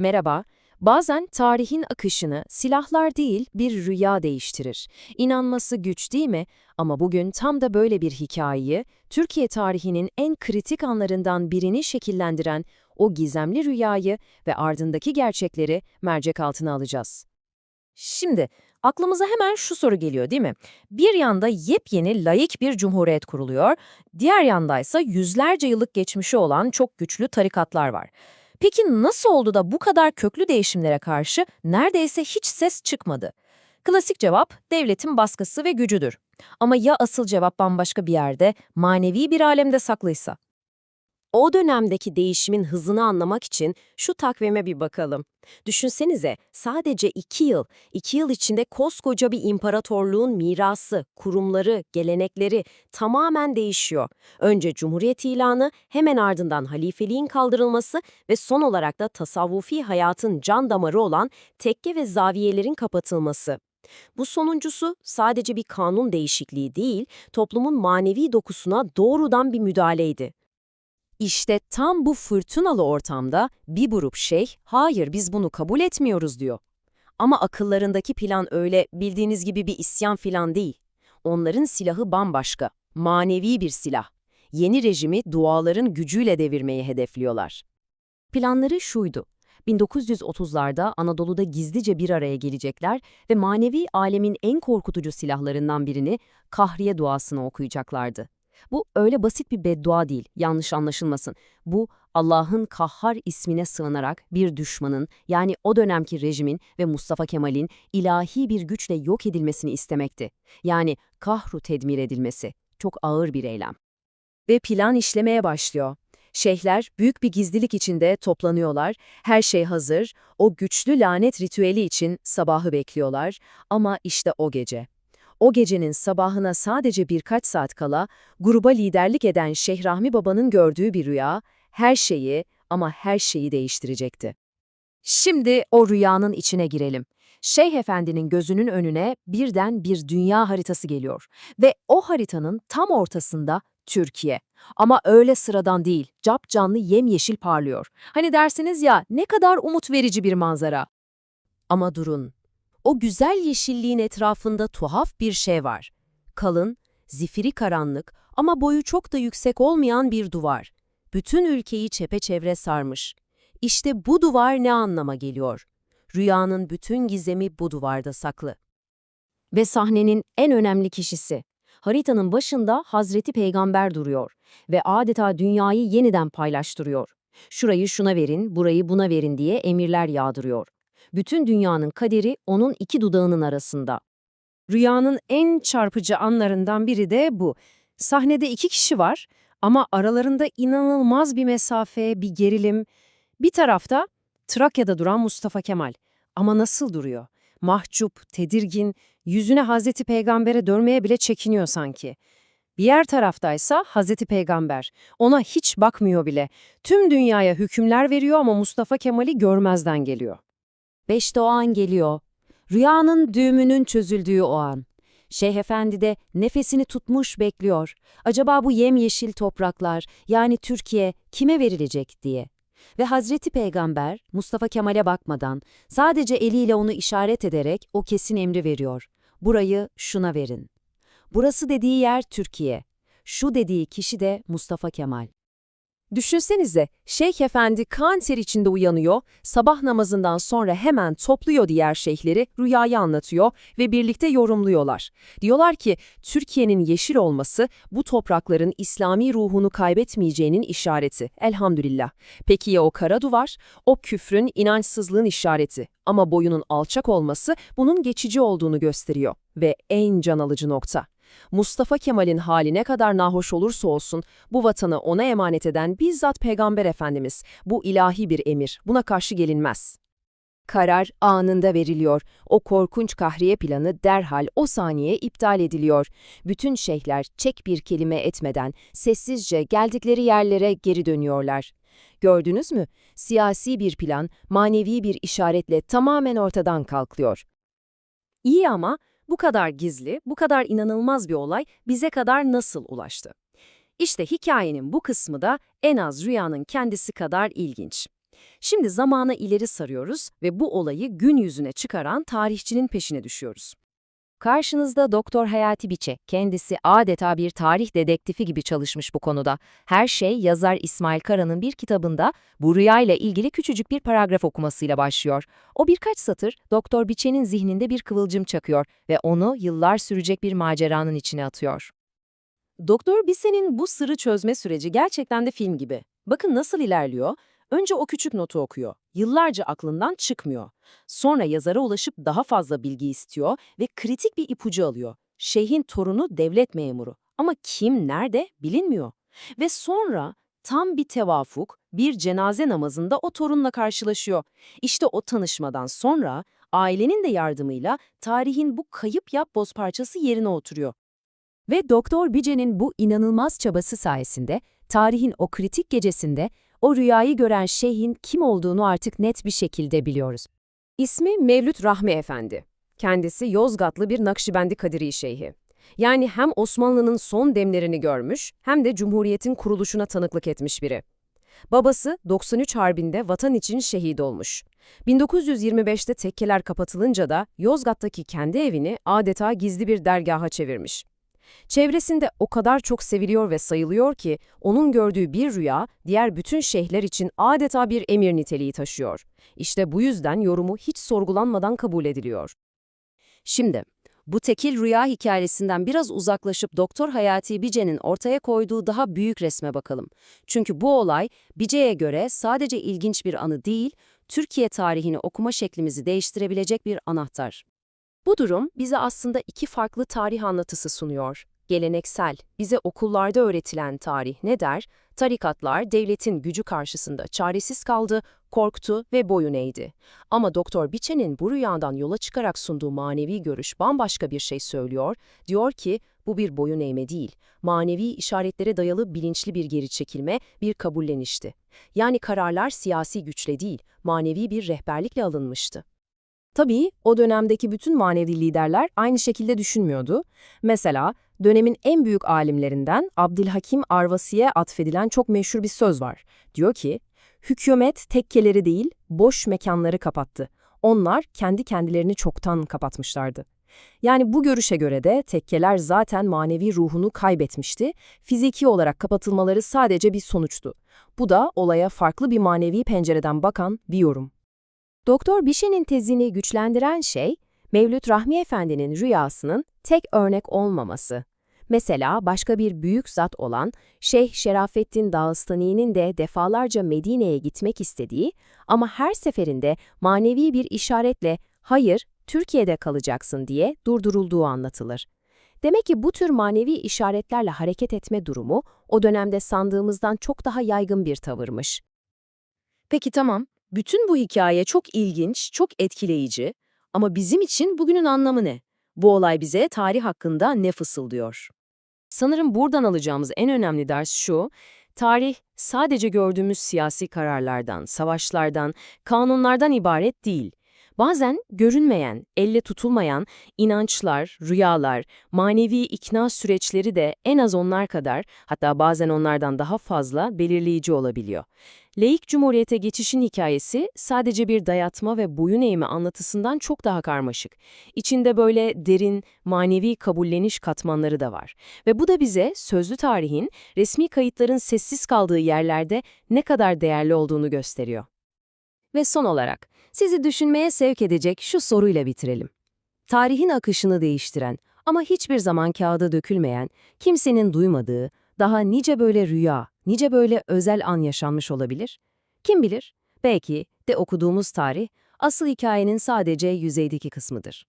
Merhaba. Bazen tarihin akışını silahlar değil bir rüya değiştirir. İnanması güç değil mi? Ama bugün tam da böyle bir hikayeyi, Türkiye tarihinin en kritik anlarından birini şekillendiren o gizemli rüyayı ve ardındaki gerçekleri mercek altına alacağız. Şimdi aklımıza hemen şu soru geliyor değil mi? Bir yanda yepyeni laik bir cumhuriyet kuruluyor, diğer yandaysa yüzlerce yıllık geçmişi olan çok güçlü tarikatlar var. Peki nasıl oldu da bu kadar köklü değişimlere karşı neredeyse hiç ses çıkmadı? Klasik cevap devletin baskısı ve gücüdür. Ama ya asıl cevap bambaşka bir yerde, manevi bir alemde saklıysa? O dönemdeki değişimin hızını anlamak için şu takvime bir bakalım. Düşünsenize sadece iki yıl, iki yıl içinde koskoca bir imparatorluğun mirası, kurumları, gelenekleri tamamen değişiyor. Önce Cumhuriyet ilanı, hemen ardından halifeliğin kaldırılması ve son olarak da tasavvufi hayatın can damarı olan tekke ve zaviyelerin kapatılması. Bu sonuncusu sadece bir kanun değişikliği değil, toplumun manevi dokusuna doğrudan bir müdahaleydi. İşte tam bu fırtınalı ortamda bir grup şeyh, hayır biz bunu kabul etmiyoruz diyor. Ama akıllarındaki plan öyle bildiğiniz gibi bir isyan filan değil. Onların silahı bambaşka, manevi bir silah. Yeni rejimi duaların gücüyle devirmeyi hedefliyorlar. Planları şuydu. 1930'larda Anadolu'da gizlice bir araya gelecekler ve manevi alemin en korkutucu silahlarından birini Kahriye duasını okuyacaklardı. Bu öyle basit bir beddua değil, yanlış anlaşılmasın. Bu Allah'ın Kahhar ismine sığınarak bir düşmanın yani o dönemki rejimin ve Mustafa Kemal'in ilahi bir güçle yok edilmesini istemekti. Yani kahru tedmir edilmesi. Çok ağır bir eylem. Ve plan işlemeye başlıyor. Şeyhler büyük bir gizlilik içinde toplanıyorlar, her şey hazır, o güçlü lanet ritüeli için sabahı bekliyorlar ama işte o gece. O gecenin sabahına sadece birkaç saat kala gruba liderlik eden Şeyh Rahmi Baba'nın gördüğü bir rüya her şeyi ama her şeyi değiştirecekti. Şimdi o rüyanın içine girelim. Şeyh Efendi'nin gözünün önüne birden bir dünya haritası geliyor ve o haritanın tam ortasında Türkiye. Ama öyle sıradan değil, cap canlı yemyeşil parlıyor. Hani dersiniz ya ne kadar umut verici bir manzara. Ama durun, o güzel yeşilliğin etrafında tuhaf bir şey var. Kalın, zifiri karanlık ama boyu çok da yüksek olmayan bir duvar. Bütün ülkeyi çepeçevre sarmış. İşte bu duvar ne anlama geliyor? Rüyanın bütün gizemi bu duvarda saklı. Ve sahnenin en önemli kişisi. Haritanın başında Hazreti Peygamber duruyor ve adeta dünyayı yeniden paylaştırıyor. Şurayı şuna verin, burayı buna verin diye emirler yağdırıyor. Bütün dünyanın kaderi onun iki dudağının arasında. Rüyanın en çarpıcı anlarından biri de bu. Sahnede iki kişi var ama aralarında inanılmaz bir mesafe, bir gerilim. Bir tarafta Trakya'da duran Mustafa Kemal. Ama nasıl duruyor? Mahcup, tedirgin, yüzüne Hazreti Peygamber'e dönmeye bile çekiniyor sanki. Diğer taraftaysa Hazreti Peygamber. Ona hiç bakmıyor bile. Tüm dünyaya hükümler veriyor ama Mustafa Kemal'i görmezden geliyor. Beşte o an geliyor. Rüyanın düğümünün çözüldüğü o an. Şeyh Efendi de nefesini tutmuş bekliyor. Acaba bu yemyeşil topraklar yani Türkiye kime verilecek diye. Ve Hazreti Peygamber Mustafa Kemal'e bakmadan sadece eliyle onu işaret ederek o kesin emri veriyor. Burayı şuna verin. Burası dediği yer Türkiye. Şu dediği kişi de Mustafa Kemal. Düşünsenize, Şeyh Efendi kanser içinde uyanıyor, sabah namazından sonra hemen topluyor diğer şeyhleri, rüyayı anlatıyor ve birlikte yorumluyorlar. Diyorlar ki, Türkiye'nin yeşil olması bu toprakların İslami ruhunu kaybetmeyeceğinin işareti, elhamdülillah. Peki ya o kara duvar? O küfrün, inançsızlığın işareti. Ama boyunun alçak olması bunun geçici olduğunu gösteriyor. Ve en can alıcı nokta. Mustafa Kemal'in hali ne kadar nahoş olursa olsun bu vatanı ona emanet eden bizzat Peygamber Efendimiz. Bu ilahi bir emir, buna karşı gelinmez. Karar anında veriliyor. O korkunç kahriye planı derhal o saniye iptal ediliyor. Bütün şeyhler çek bir kelime etmeden sessizce geldikleri yerlere geri dönüyorlar. Gördünüz mü? Siyasi bir plan, manevi bir işaretle tamamen ortadan kalkıyor. İyi ama bu kadar gizli, bu kadar inanılmaz bir olay bize kadar nasıl ulaştı? İşte hikayenin bu kısmı da en az rüyanın kendisi kadar ilginç. Şimdi zamana ileri sarıyoruz ve bu olayı gün yüzüne çıkaran tarihçinin peşine düşüyoruz. Karşınızda Doktor Hayati Biçe, kendisi adeta bir tarih dedektifi gibi çalışmış bu konuda. Her şey yazar İsmail Kara'nın bir kitabında bu rüyayla ilgili küçücük bir paragraf okumasıyla başlıyor. O birkaç satır Doktor Biçe'nin zihninde bir kıvılcım çakıyor ve onu yıllar sürecek bir maceranın içine atıyor. Doktor Bise'nin bu sırrı çözme süreci gerçekten de film gibi. Bakın nasıl ilerliyor. Önce o küçük notu okuyor. Yıllarca aklından çıkmıyor. Sonra yazara ulaşıp daha fazla bilgi istiyor ve kritik bir ipucu alıyor. Şeyhin torunu devlet memuru. Ama kim, nerede bilinmiyor. Ve sonra tam bir tevafuk, bir cenaze namazında o torunla karşılaşıyor. İşte o tanışmadan sonra ailenin de yardımıyla tarihin bu kayıp yapboz parçası yerine oturuyor. Ve Doktor Bice'nin bu inanılmaz çabası sayesinde tarihin o kritik gecesinde o rüyayı gören şeyhin kim olduğunu artık net bir şekilde biliyoruz. İsmi Mevlüt Rahmi Efendi. Kendisi Yozgatlı bir Nakşibendi Kadiri Şeyhi. Yani hem Osmanlı'nın son demlerini görmüş hem de Cumhuriyet'in kuruluşuna tanıklık etmiş biri. Babası 93 Harbi'nde vatan için şehit olmuş. 1925'te tekkeler kapatılınca da Yozgat'taki kendi evini adeta gizli bir dergaha çevirmiş. Çevresinde o kadar çok seviliyor ve sayılıyor ki onun gördüğü bir rüya diğer bütün şeyhler için adeta bir emir niteliği taşıyor. İşte bu yüzden yorumu hiç sorgulanmadan kabul ediliyor. Şimdi bu tekil rüya hikayesinden biraz uzaklaşıp Doktor Hayati Bice'nin ortaya koyduğu daha büyük resme bakalım. Çünkü bu olay Bice'ye göre sadece ilginç bir anı değil, Türkiye tarihini okuma şeklimizi değiştirebilecek bir anahtar. Bu durum bize aslında iki farklı tarih anlatısı sunuyor. Geleneksel, bize okullarda öğretilen tarih ne der? Tarikatlar devletin gücü karşısında çaresiz kaldı, korktu ve boyun eğdi. Ama Doktor Biçe'nin bu rüyadan yola çıkarak sunduğu manevi görüş bambaşka bir şey söylüyor. Diyor ki bu bir boyun eğme değil, manevi işaretlere dayalı bilinçli bir geri çekilme, bir kabullenişti. Yani kararlar siyasi güçle değil, manevi bir rehberlikle alınmıştı. Tabii o dönemdeki bütün manevi liderler aynı şekilde düşünmüyordu. Mesela dönemin en büyük alimlerinden Abdülhakim Arvasi'ye atfedilen çok meşhur bir söz var. Diyor ki, hükümet tekkeleri değil, boş mekanları kapattı. Onlar kendi kendilerini çoktan kapatmışlardı. Yani bu görüşe göre de tekkeler zaten manevi ruhunu kaybetmişti, fiziki olarak kapatılmaları sadece bir sonuçtu. Bu da olaya farklı bir manevi pencereden bakan bir yorum. Doktor Bişe'nin tezini güçlendiren şey, Mevlüt Rahmi Efendi'nin rüyasının tek örnek olmaması. Mesela başka bir büyük zat olan Şeyh Şerafettin Dağıstani'nin de defalarca Medine'ye gitmek istediği ama her seferinde manevi bir işaretle hayır Türkiye'de kalacaksın diye durdurulduğu anlatılır. Demek ki bu tür manevi işaretlerle hareket etme durumu o dönemde sandığımızdan çok daha yaygın bir tavırmış. Peki tamam, bütün bu hikaye çok ilginç, çok etkileyici ama bizim için bugünün anlamı ne? Bu olay bize tarih hakkında ne fısıldıyor? Sanırım buradan alacağımız en önemli ders şu, tarih sadece gördüğümüz siyasi kararlardan, savaşlardan, kanunlardan ibaret değil. Bazen görünmeyen, elle tutulmayan inançlar, rüyalar, manevi ikna süreçleri de en az onlar kadar, hatta bazen onlardan daha fazla belirleyici olabiliyor. Laik Cumhuriyete geçişin hikayesi sadece bir dayatma ve boyun eğme anlatısından çok daha karmaşık. İçinde böyle derin, manevi kabulleniş katmanları da var. Ve bu da bize sözlü tarihin, resmi kayıtların sessiz kaldığı yerlerde ne kadar değerli olduğunu gösteriyor. Ve son olarak, sizi düşünmeye sevk edecek şu soruyla bitirelim. Tarihin akışını değiştiren ama hiçbir zaman kağıda dökülmeyen, kimsenin duymadığı, daha nice böyle rüya, nice böyle özel an yaşanmış olabilir? Kim bilir? Belki de okuduğumuz tarih, asıl hikayenin sadece yüzeydeki kısmıdır.